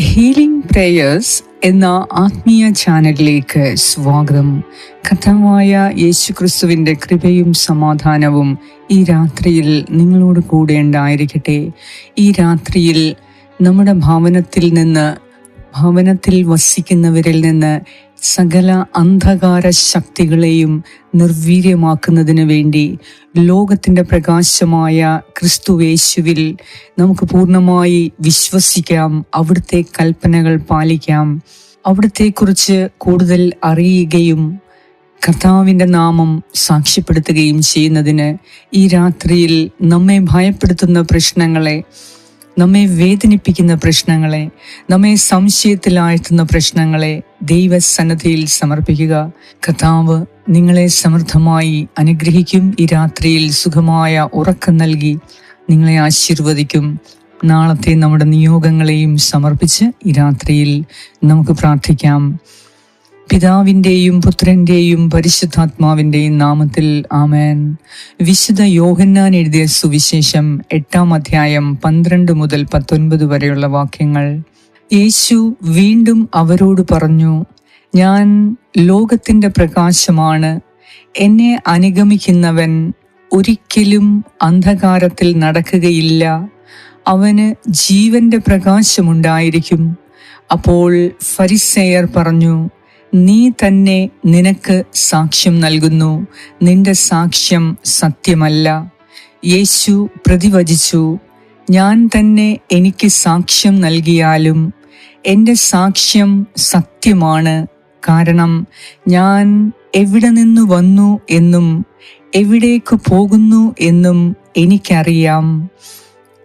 Healing prayers എന്ന ആത്മീയ ചാനലിലേക്ക് സ്വാഗതം. കഥമായ യേശുക്രിസ്തുവിന്റെ കൃപയും സമാധാനവും ഈ രാത്രിയിൽ നിങ്ങളോട് കൂടെ ഉണ്ടായിരിക്കട്ടെ. ഈ രാത്രിയിൽ നമ്മുടെ ഭവനത്തിൽ നിന്ന് ഭവനത്തിൽ വസിക്കുന്നവരിൽ നിന്ന് സകല അന്ധകാര ശക്തികളെയും നിർവീര്യമാക്കുന്നതിന് വേണ്ടി ലോകത്തിന്റെ പ്രകാശമായ ക്രിസ്തുവേശുവിൽ നമുക്ക് പൂർണമായി വിശ്വസിക്കാം അവിടുത്തെ കൽപ്പനകൾ പാലിക്കാം. അവിടത്തെക്കുറിച്ച് കൂടുതൽ അറിയുകയും കർത്താവിന്റെ നാമം സാക്ഷ്യപ്പെടുത്തുകയും ചെയ്യുന്നതിന് ഈ രാത്രിയിൽ നമ്മെ ഭയപ്പെടുത്തുന്ന പ്രശ്നങ്ങളെ നമ്മെ വേദനിപ്പിക്കുന്ന പ്രശ്നങ്ങളെ നമ്മെ സംശയത്തിലാഴ്ത്തുന്ന പ്രശ്നങ്ങളെ ദൈവസന്നദ്ധിയിൽ സമർപ്പിക്കുക. കഥാവ് നിങ്ങളെ സമൃദ്ധമായി അനുഗ്രഹിക്കും. ഈ രാത്രിയിൽ സുഖമായ ഉറക്കം നൽകി നിങ്ങളെ ആശീർവദിക്കും. നാളത്തെ നമ്മുടെ നിയോഗങ്ങളെയും സമർപ്പിച്ച് ഈ രാത്രിയിൽ നമുക്ക് പ്രാർത്ഥിക്കാം. പിതാവിന്റെയും പുത്രന്റെയും പരിശുദ്ധാത്മാവിന്റെയും നാമത്തിൽ ആമേൻ. വിശുദ്ധ യോഹന്നാൻ എഴുതിയ സുവിശേഷം എട്ടാം അധ്യായം പന്ത്രണ്ട് മുതൽ പത്തൊൻപത് വരെയുള്ള വാക്യങ്ങൾ. യേശു വീണ്ടും അവരോട് പറഞ്ഞു ഞാൻ ലോകത്തിന്റെ പ്രകാശമാണ്. എന്നെ അനുഗമിക്കുന്നവൻ ഒരിക്കലും അന്ധകാരത്തിൽ നടക്കുകയില്ല. അവന് ജീവന്റെ പ്രകാശമുണ്ടായിരിക്കും. അപ്പോൾ ഫരിസേയർ പറഞ്ഞു നീ തന്നെ നിനക്ക് സാക്ഷ്യം നൽകുന്നു. നിന്റെ സാക്ഷ്യം സത്യമല്ല. യേശു പ്രതിവചിച്ചു ഞാൻ തന്നെ എനിക്ക് സാക്ഷ്യം നൽകിയാലും എന്റെ സാക്ഷ്യം സത്യമാണ്. കാരണം ഞാൻ എവിടെ നിന്ന് വന്നു എന്നും എവിടേക്ക് പോകുന്നു എന്നും എനിക്കറിയാം.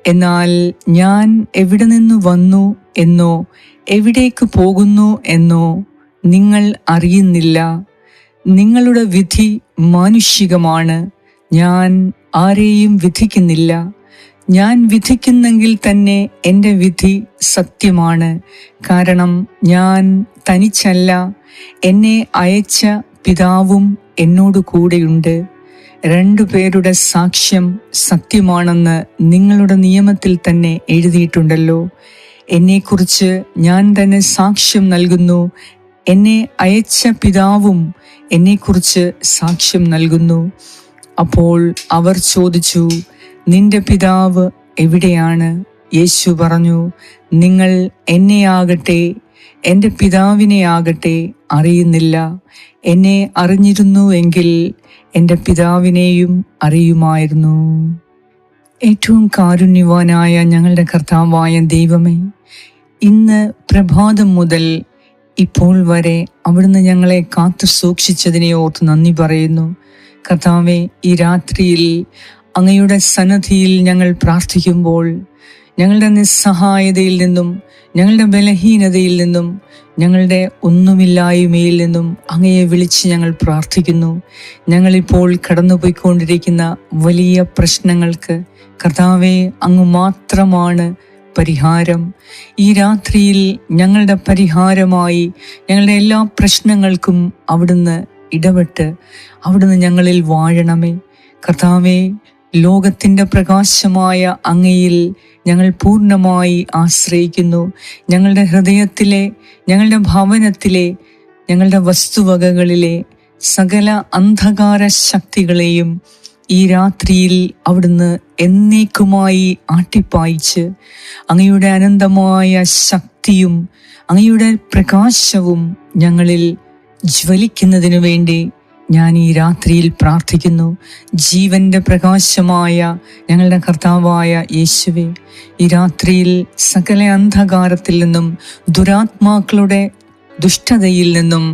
എന്നാൽ ഞാൻ എവിടെ നിന്ന് വന്നു എന്നോ എവിടേക്ക് പോകുന്നു എന്നോ നിങ്ങൾ അറിയുന്നില്ല. നിങ്ങളുടെ വിധി മാനുഷികമാണ്. ഞാൻ ആരെയും വിധിക്കുന്നില്ല. ഞാൻ വിധിക്കുന്നെങ്കിൽ തന്നെ എന്റെ വിധി സത്യമാണ്. കാരണം ഞാൻ തനിച്ചല്ല. എന്നെ അയച്ച പിതാവും എന്നോട് കൂടെയുണ്ട്. രണ്ടു പേരുടെ സാക്ഷ്യം സത്യമാണെന്ന് നിങ്ങളുടെ നിയമത്തിൽ തന്നെ എഴുതിയിട്ടുണ്ടല്ലോ. എന്നെക്കുറിച്ച് ഞാൻ തന്നെ സാക്ഷ്യം നൽകുന്നു. എന്നെ അയച്ച പിതാവും എന്നെക്കുറിച്ച് സാക്ഷ്യം നൽകുന്നു. അപ്പോൾ അവർ ചോദിച്ചു നിന്റെ പിതാവ് എവിടെയാണ്? യേശു പറഞ്ഞു നിങ്ങൾ എന്നെയാകട്ടെ എന്റെ പിതാവിനെ ആകട്ടെ അറിയുന്നില്ല. എന്നെ അറിഞ്ഞിരുന്നു എങ്കിൽ എന്റെ പിതാവിനെയും അറിയുമായിരുന്നു. ഏറ്റവും കാരുണ്യവാനായ ഞങ്ങളുടെ കർത്താവായ ദൈവമേ ഇന്ന് പ്രഭാതം മുതൽ ഇപ്പോൾ വരെ അവിടുന്ന് ഞങ്ങളെ കാത്തു സൂക്ഷിച്ചതിനെ ഓർത്ത് നന്ദി പറയുന്നു. കർത്താവെ ഈ രാത്രിയിൽ അങ്ങയുടെ സന്നദ്ധിയിൽ ഞങ്ങൾ പ്രാർത്ഥിക്കുമ്പോൾ ഞങ്ങളുടെ നിസ്സഹായതയിൽ നിന്നും ഞങ്ങളുടെ ബലഹീനതയിൽ നിന്നും ഞങ്ങളുടെ ഒന്നുമില്ലായ്മയിൽ നിന്നും അങ്ങയെ വിളിച്ച് ഞങ്ങൾ പ്രാർത്ഥിക്കുന്നു. ഞങ്ങളിപ്പോൾ കടന്നുപോയിക്കൊണ്ടിരിക്കുന്ന വലിയ പ്രശ്നങ്ങൾക്ക് കർത്താവെ അങ്ങ് മാത്രമാണ് പരിഹാരം. ഈ രാത്രിയിൽ ഞങ്ങളുടെ പരിഹാരമായി ഞങ്ങളുടെ എല്ലാ പ്രശ്നങ്ങൾക്കും അവിടുന്ന് ഇടപെട്ട് അവിടുന്ന് ഞങ്ങളിൽ വാഴണമേ. കർത്താവേ ലോകത്തിന്റെ പ്രകാശമായ അങ്ങയിൽ ഞങ്ങൾ പൂർണമായി ആശ്രയിക്കുന്നു. ഞങ്ങളുടെ ഹൃദയത്തിലെ ഞങ്ങളുടെ ഭവനത്തിലെ ഞങ്ങളുടെ വസ്തുവകകളിലെ സകല അന്ധകാര ശക്തികളെയും ഈ രാത്രിയിൽ അവിടുന്ന് എന്നേക്കുമായി ആട്ടിപ്പായിച്ച് അങ്ങയുടെ അനന്തമായ ശക്തിയും അങ്ങയുടെ പ്രകാശവും ഞങ്ങളിൽ ജ്വലിക്കുന്നതിനു വേണ്ടി ഞാൻ ഈ രാത്രിയിൽ പ്രാർത്ഥിക്കുന്നു. ജീവന്റെ പ്രകാശമായ ഞങ്ങളുടെ കർത്താവായ യേശുവെ ഈ രാത്രിയിൽ സകല അന്ധകാരത്തിൽ നിന്നും ദുരാത്മാക്കളുടെ ദുഷ്ടതയിൽ നിന്നും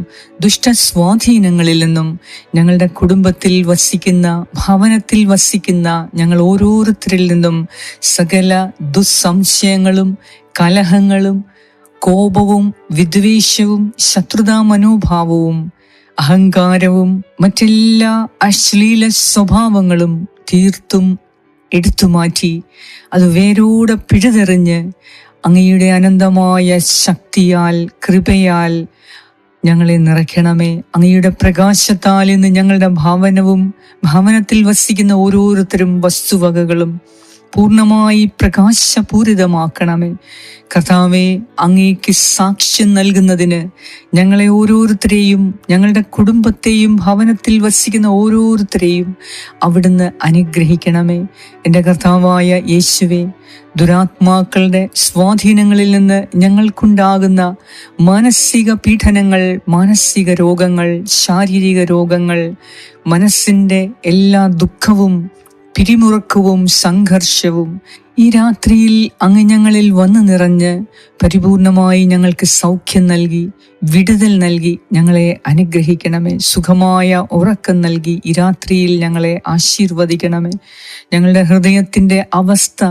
ദുഷ്ട സ്വാധീനങ്ങളിൽ നിന്നും ഞങ്ങളുടെ കുടുംബത്തിൽ വസിക്കുന്ന ഭവനത്തിൽ വസിക്കുന്ന ഞങ്ങൾ ഓരോരുത്തരിൽ നിന്നും സകല ദുസ്സംശയങ്ങളും കലഹങ്ങളും കോപവും വിദ്വേഷവും ശത്രുതാ മനോഭാവവും അഹങ്കാരവും മറ്റെല്ലാ അശ്ലീല സ്വഭാവങ്ങളും തീർത്തും എടുത്തുമാറ്റി അത് വേരോടെ പിഴുതെറിഞ്ഞ് അങ്ങയുടെ അനന്തമായ ശക്തിയാൽ കൃപയാൽ ഞങ്ങളെ നിറയ്ക്കണമേ. അങ്ങയുടെ പ്രകാശത്താൽ ഇന്ന് ഞങ്ങളുടെ ഭാവനവും ഭവനത്തിൽ വസിക്കുന്ന ഓരോരുത്തരും വസ്തുവകകളും പൂർണമായി പ്രകാശപൂരിതമാക്കണമേ. കർത്താവെ അങ്ങേക്ക് സാക്ഷ്യം നൽകുന്നതിന് ഞങ്ങളെ ഓരോരുത്തരെയും ഞങ്ങളുടെ കുടുംബത്തെയും ഭവനത്തിൽ വസിക്കുന്ന ഓരോരുത്തരെയും അവിടുന്ന് അനുഗ്രഹിക്കണമേ. എന്റെ കർത്താവായ യേശുവെ ദുരാത്മാക്കളുടെ സ്വാധീനങ്ങളിൽ നിന്ന് ഞങ്ങൾക്കുണ്ടാകുന്ന മാനസിക പീഡനങ്ങൾ മാനസിക രോഗങ്ങൾ ശാരീരിക രോഗങ്ങൾ മനസ്സിന്റെ എല്ലാ ദുഃഖവും പിരിമുറുക്കവും സംഘർഷവും ഈ രാത്രിയിൽ അങ്ങ് ഞങ്ങളിൽ വന്നു നിറഞ്ഞ് പരിപൂർണമായി ഞങ്ങൾക്ക് സൗഖ്യം നൽകി വിടുതൽ നൽകി ഞങ്ങളെ അനുഗ്രഹിക്കണമേ. സുഖമായ ഉറക്കം നൽകി ഈ രാത്രിയിൽ ഞങ്ങളെ ആശീർവദിക്കണമേ. ഞങ്ങളുടെ ഹൃദയത്തിന്റെ അവസ്ഥ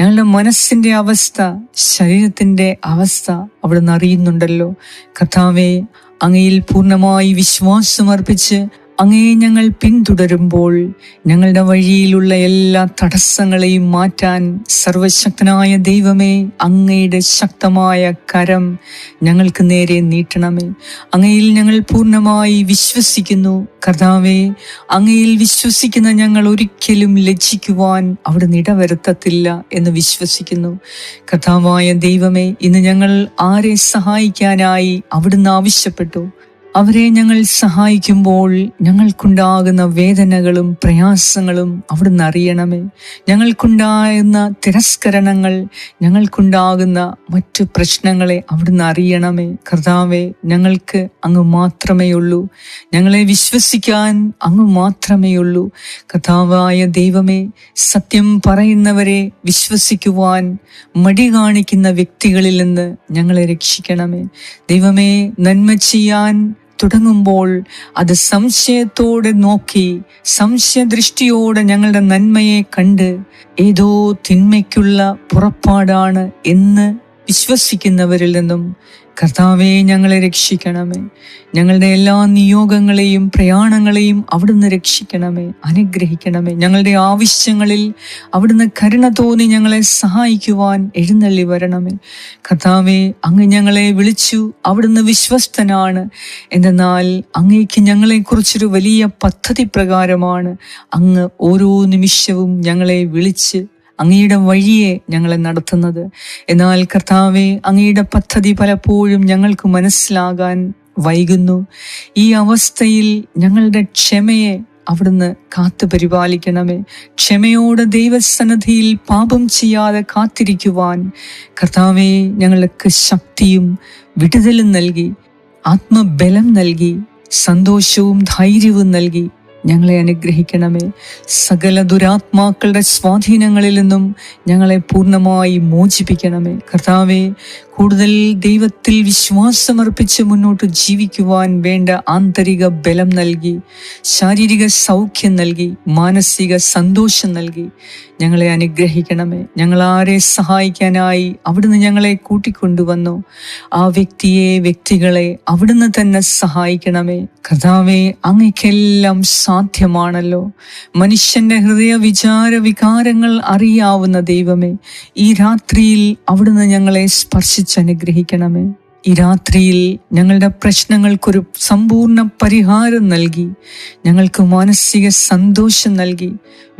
ഞങ്ങളുടെ മനസ്സിന്റെ അവസ്ഥ ശരീരത്തിന്റെ അവസ്ഥ അവിടുന്ന് അറിയുന്നുണ്ടല്ലോ. കഥാവേ അങ്ങയിൽ പൂർണമായി വിശ്വാസമർപ്പിച്ച് അങ്ങേ ഞങ്ങൾ പിന്തുടരുമ്പോൾ ഞങ്ങളുടെ വഴിയിലുള്ള എല്ലാ തടസ്സങ്ങളെയും മാറ്റാൻ സർവശക്തനായ ദൈവമേ അങ്ങയുടെ ശക്തമായ കരം ഞങ്ങൾക്ക് നേരെ നീട്ടണമേ. അങ്ങയിൽ ഞങ്ങൾ പൂർണമായി വിശ്വസിക്കുന്നു. കർത്താവേ അങ്ങയിൽ വിശ്വസിക്കുന്ന ഞങ്ങൾ ഒരിക്കലും ലജ്ജിക്കുവാൻ അവിടെ ഇടവരുത്തത്തില്ല എന്ന് വിശ്വസിക്കുന്നു. കർത്താവായ ദൈവമേ ഇന്ന് ഞങ്ങൾ ആരെ സഹായിക്കാനായി അവിടുന്ന് ആവശ്യപ്പെട്ടു? അവരെ ഞങ്ങൾ സഹായിക്കുമ്പോൾ ഞങ്ങൾക്കുണ്ടാകുന്ന വേദനകളും പ്രയാസങ്ങളും അവിടുന്ന് അറിയണമേ. ഞങ്ങൾക്കുണ്ടാകുന്ന തിരസ്കരണങ്ങൾ ഞങ്ങൾക്കുണ്ടാകുന്ന മറ്റു പ്രശ്നങ്ങളെ അവിടുന്ന് അറിയണമേ. കർത്താവെ ഞങ്ങൾക്ക് അങ്ങ് മാത്രമേ ഉള്ളൂ. ഞങ്ങളെ വിശ്വസിക്കാൻ അങ്ങ് മാത്രമേ ഉള്ളൂ. കർത്താവായ ദൈവമേ സത്യം പറയുന്നവരെ വിശ്വസിക്കുവാൻ മടി കാണിക്കുന്ന വ്യക്തികളിൽ നിന്ന് ഞങ്ങളെ രക്ഷിക്കണമേ. ദൈവമേ നന്മ ചെയ്യാൻ തുടങ്ങുമ്പോൾ അത് സംശയത്തോടെ നോക്കി സംശയദൃഷ്ടിയോടെ ഞങ്ങളുടെ നന്മയെ കണ്ട് ഏതോ തിന്മയ്ക്കുള്ള പുറപ്പാടാണ് എന്ന് വിശ്വസിക്കുന്നവരിൽ നിന്നും കർത്താവെ ഞങ്ങളെ രക്ഷിക്കണമേ. ഞങ്ങളുടെ എല്ലാ നിയോഗങ്ങളെയും പ്രയാണങ്ങളെയും അവിടുന്ന് രക്ഷിക്കണമേ അനുഗ്രഹിക്കണമേ. ഞങ്ങളുടെ ആവശ്യങ്ങളിൽ അവിടുന്ന് കരുണ തോന്നി ഞങ്ങളെ സഹായിക്കുവാൻ എഴുന്നള്ളി വരണമേ. കർത്താവെ അങ്ങ് ഞങ്ങളെ വിളിച്ചു അവിടുന്ന് വിശ്വസ്തനാണ്. എന്നാൽ അങ്ങേക്ക് ഞങ്ങളെക്കുറിച്ചൊരു വലിയ പദ്ധതി പ്രകാരമാണ് അങ്ങ് ഓരോ നിമിഷവും ഞങ്ങളെ വിളിച്ച് അങ്ങയുടെ വഴിയെ ഞങ്ങളെ നടത്തുന്നത്. എന്നാൽ കർത്താവെ അങ്ങയുടെ പദ്ധതി പലപ്പോഴും ഞങ്ങൾക്ക് മനസ്സിലാകാൻ വൈകുന്നു. ഈ അവസ്ഥയിൽ ഞങ്ങളുടെ ക്ഷമയെ അവിടുന്ന് കാത്തു പരിപാലിക്കണമേ. ക്ഷമയോടെ ദൈവസന്നദ്ധിയിൽ പാപം ചെയ്യാതെ കാത്തിരിക്കുവാൻ കർത്താവെ ഞങ്ങൾക്ക് ശക്തിയും വിടുതലും നൽകി ആത്മബലം നൽകി സന്തോഷവും ധൈര്യവും നൽകി ഞങ്ങളെ അനുഗ്രഹിക്കണമേ. സകല ദുരാത്മാക്കളുടെ സ്വാധീനങ്ങളിൽ നിന്നും ഞങ്ങളെ പൂർണമായി മോചിപ്പിക്കണമേ. കർത്താവെ കൂടുതൽ ദൈവത്തിൽ വിശ്വാസമർപ്പിച്ച് മുന്നോട്ട് ജീവിക്കുവാൻ വേണ്ട ആന്തരിക ബലം നൽകി ശാരീരിക സൗഖ്യം നൽകി മാനസിക സന്തോഷം നൽകി. ഞങ്ങളെ അനുഗ്രഹിക്കണമേ. ഞങ്ങൾ ആരെ സഹായിക്കാനായി അവിടുന്ന് ഞങ്ങളെ കൂട്ടിക്കൊണ്ടുവന്നു. ആ വ്യക്തിയെ വ്യക്തികളെ അവിടുന്ന് തന്നെ സഹായിക്കണമേ. കഥാവെ അങ്ങയ്ക്കെല്ലാം സാധ്യമാണല്ലോ. മനുഷ്യന്റെ ഹൃദയ വിചാര വികാരങ്ങൾ അറിയാവുന്ന ദൈവമേ ഈ രാത്രിയിൽ അവിടുന്ന് ഞങ്ങളെ സ്പർശിച്ചനുഗ്രഹിക്കണമേ ഈ രാത്രിയിൽ ഞങ്ങളുടെ പ്രശ്നങ്ങൾക്കൊരു സമ്പൂർണ പരിഹാരം നൽകി ഞങ്ങൾക്ക് മാനസിക സന്തോഷം നൽകി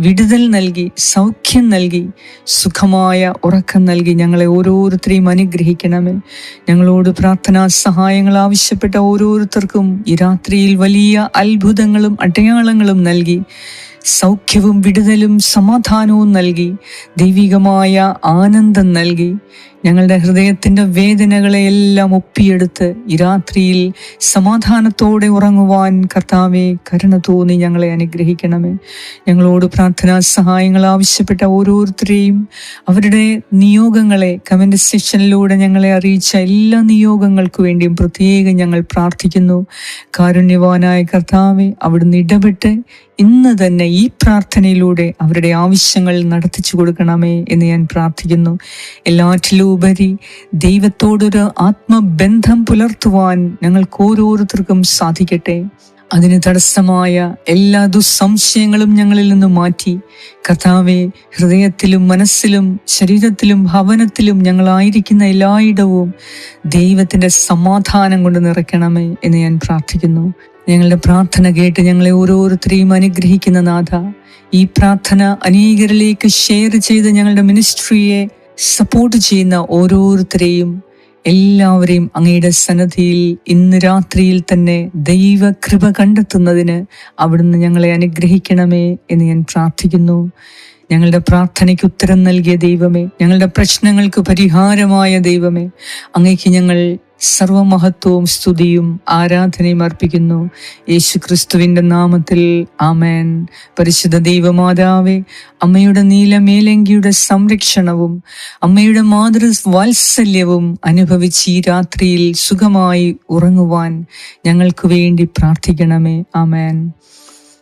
വിടുതൽ നൽകി സൗഖ്യം നൽകി സുഖമായ ഉറക്കം നൽകി ഞങ്ങളെ ഓരോരുത്തരെയും അനുഗ്രഹിക്കണമേ. ഞങ്ങളോട് പ്രാർത്ഥനാ സഹായങ്ങൾ ആവശ്യപ്പെട്ട ഓരോരുത്തർക്കും ഈ രാത്രിയിൽ വലിയ അത്ഭുതങ്ങളും അടയാളങ്ങളും നൽകി സൗഖ്യവും വിടുതലും സമാധാനവും നൽകി ദൈവികമായ ആനന്ദം നൽകി ഞങ്ങളുടെ ഹൃദയത്തിന്റെ വേദനകളെയെല്ലാം ഒപ്പിയെടുത്ത് ഈ രാത്രിയിൽ സമാധാനത്തോടെ ഉറങ്ങുവാൻ കർത്താവെ കരുണ തോന്നി ഞങ്ങളെ അനുഗ്രഹിക്കണമേ. ഞങ്ങളോട് പ്രാർത്ഥനാ സഹായങ്ങൾ ആവശ്യപ്പെട്ട ഓരോരുത്തരെയും അവരുടെ നിയോഗങ്ങളെ കമന്റ് സെക്ഷനിലൂടെ ഞങ്ങളെ അറിയിച്ച എല്ലാ നിയോഗങ്ങൾക്ക് വേണ്ടിയും പ്രത്യേകം ഞങ്ങൾ പ്രാർത്ഥിക്കുന്നു. കാരുണ്യവാനായ കർത്താവെ അവിടുന്ന് ഇടപെട്ട് ഇന്ന് തന്നെ ഈ പ്രാർത്ഥനയിലൂടെ അവരുടെ ആവശ്യങ്ങൾ നടത്തിച്ചു കൊടുക്കണമേ എന്ന് ഞാൻ പ്രാർത്ഥിക്കുന്നു. എല്ലാറ്റിലും ഉപരി ദൈവത്തോടൊരു ആത്മബന്ധം പുലർത്തുവാൻ ഞങ്ങൾക്ക് ഓരോരുത്തർക്കും സാധിക്കട്ടെ. അതിന് തടസ്സമായ എല്ലാ ദുസ്സംശയങ്ങളും ഞങ്ങളിൽ നിന്ന് മാറ്റി. കഥാവെ ഹൃദയത്തിലും മനസ്സിലും ശരീരത്തിലും ഭവനത്തിലും ഞങ്ങളായിരിക്കുന്ന എല്ലായിടവും ദൈവത്തിന്റെ സമാധാനം കൊണ്ട് നിറയ്ക്കണമേ എന്ന് ഞാൻ പ്രാർത്ഥിക്കുന്നു. ഞങ്ങളുടെ പ്രാർത്ഥന കേട്ട് ഞങ്ങളെ ഓരോരുത്തരെയും അനുഗ്രഹിക്കുന്ന നാഥ ഈ പ്രാർത്ഥന അനേകരിലേക്ക് ഷെയർ ചെയ്ത് ഞങ്ങളുടെ മിനിസ്ട്രിയെ സപ്പോർട്ട് ചെയ്യുന്ന ഓരോരുത്തരെയും എല്ലാവരെയും അങ്ങയുടെ സന്നദ്ധിയിൽ ഇന്ന് രാത്രിയിൽ തന്നെ ദൈവ കൃപ കണ്ടെത്തുന്നതിന് അവിടുന്ന് ഞങ്ങളെ അനുഗ്രഹിക്കണമേ എന്ന് ഞാൻ പ്രാർത്ഥിക്കുന്നു. ഞങ്ങളുടെ പ്രാർത്ഥനയ്ക്ക് ഉത്തരം നൽകിയ ദൈവമേ ഞങ്ങളുടെ പ്രശ്നങ്ങൾക്ക് പരിഹാരമായ ദൈവമേ അങ്ങേക്ക് ഞങ്ങൾ സർവമഹത്വവും സ്തുതിയും ആരാധനയും അർപ്പിക്കുന്നു. യേശു ക്രിസ്തുവിന്റെ നാമത്തിൽ ആമേൻ. പരിശുദ്ധ ദൈവമാതാവേ അമ്മയുടെ നീലമേലങ്കിയുടെ സംരക്ഷണവും അമ്മയുടെ മാതൃ വാത്സല്യവും അനുഭവിച്ച് ഈ രാത്രിയിൽ സുഖമായി ഉറങ്ങുവാൻ ഞങ്ങൾക്ക് വേണ്ടി പ്രാർത്ഥിക്കണമേ. ആമേൻ.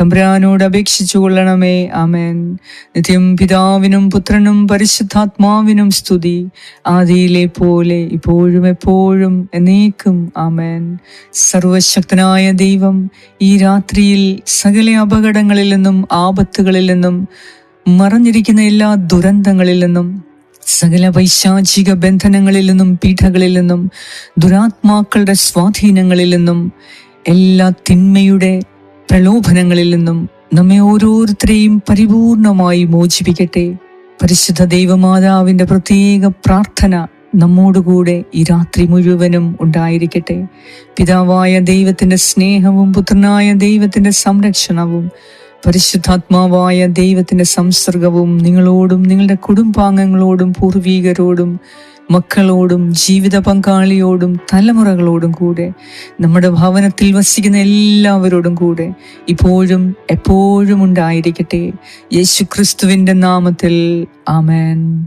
തമ്പുരാനോട് അപേക്ഷിച്ചു കൊള്ളണമേ. ആമേൻ. നിത്യം പിതാവിനും പുത്രനും പരിശുദ്ധാത്മാവിനും സ്തുതി. ആദിയിലെ പോലെ ഇപ്പോഴും എപ്പോഴും എന്നേക്കും ആമേൻ. സർവശക്തനായ ദൈവം ഈ രാത്രിയിൽ സകല അപകടങ്ങളിൽ നിന്നും ആപത്തുകളിൽ നിന്നും മറഞ്ഞിരിക്കുന്ന എല്ലാ ദുരന്തങ്ങളിൽ നിന്നും സകല വൈശാചിക ബന്ധനങ്ങളിൽ നിന്നും പീഠകളിൽ നിന്നും ദുരാത്മാക്കളുടെ സ്വാധീനങ്ങളിൽ നിന്നും എല്ലാ തിന്മയുടെ പ്രലോഭനങ്ങളിൽ നിന്നും നമ്മെ ഓരോരുത്തരെയും പരിപൂർണമായി മോചിപ്പിക്കട്ടെ. പരിശുദ്ധ ദൈവമാതാവിന്റെ പ്രത്യേക പ്രാർത്ഥന നമ്മോടുകൂടെ ഈ രാത്രി മുഴുവനും ഉണ്ടായിരിക്കട്ടെ. പിതാവായ ദൈവത്തിന്റെ സ്നേഹവും പുത്രനായ ദൈവത്തിന്റെ സംരക്ഷണവും പരിശുദ്ധാത്മാവായ ദൈവത്തിന്റെ സംസർഗവും നിങ്ങളോടും നിങ്ങളുടെ കുടുംബാംഗങ്ങളോടും പൂർവീകരോടും മക്കളോടും ജീവിത പങ്കാളിയോടും തലമുറകളോടും കൂടെ നമ്മുടെ ഭവനത്തിൽ വസിക്കുന്ന എല്ലാവരോടും കൂടെ ഇപ്പോഴും എപ്പോഴും ഉണ്ടായിരിക്കട്ടെ. യേശു ക്രിസ്തുവിന്റെ നാമത്തിൽ. ആമേൻ.